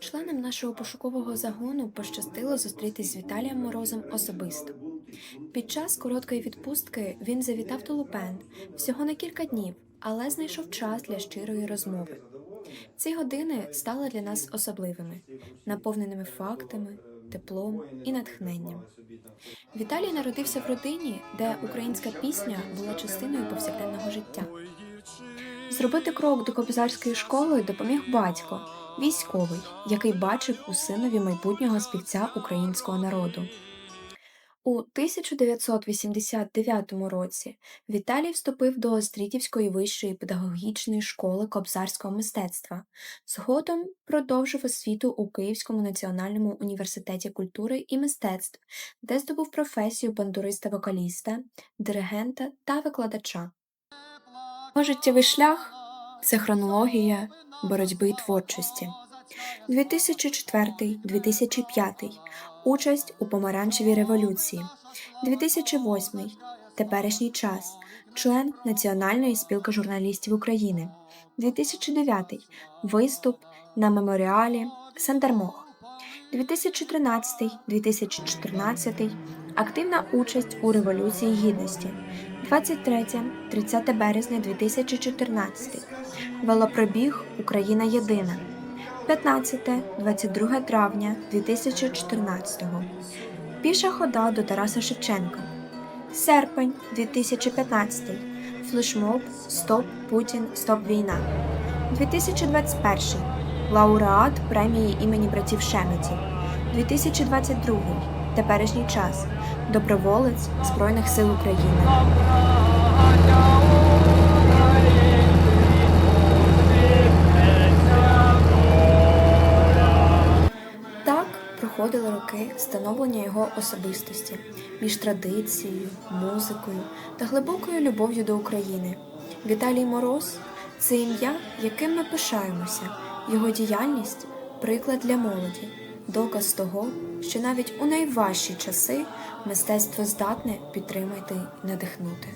Членам нашого пошукового загону пощастило зустрітись з Віталієм Морозом особисто. Під час короткої відпустки він завітав до Лупен всього на кілька днів, але знайшов час для щирої розмови. Ці години стали для нас особливими, наповненими фактами, теплом і натхненням. Віталій народився в родині, де українська пісня була частиною повсякденного життя. Зробити крок до кобзарської школи допоміг батько, військовий, який бачив у синові майбутнього співця українського народу. У 1989 році Віталій вступив до Острітівської вищої педагогічної школи кобзарського мистецтва. Згодом продовжив освіту у Київському національному університеті культури і мистецтв, де здобув професію бандуриста-вокаліста, диригента та викладача. Життєвий шлях це хронологія боротьби і творчості. 2004-2005 участь у помаранчевій революції, 2008 теперішній час, член Національної спілки журналістів України, 2009 виступ на меморіалі Сандармох, 2013-2014 активна участь у Революції Гідності, 23-30 березня 2014 велопробіг Україна Єдина. 15-22 травня 2014 Піша хода до Тараса Шевченка. Серпень 2015 Флешмоб Стоп Путін Стоп Війна. 2021 Лауреат премії імені братів Шеметів. 2022 Теперішній час. Доброволець Збройних сил України. Проходили роки становлення його особистості між традицією, музикою та глибокою любов'ю до України. Віталій Мороз це ім'я, яким ми пишаємося. Його діяльність приклад для молоді, доказ того, що навіть у найважчі часи мистецтво здатне підтримати і надихнути.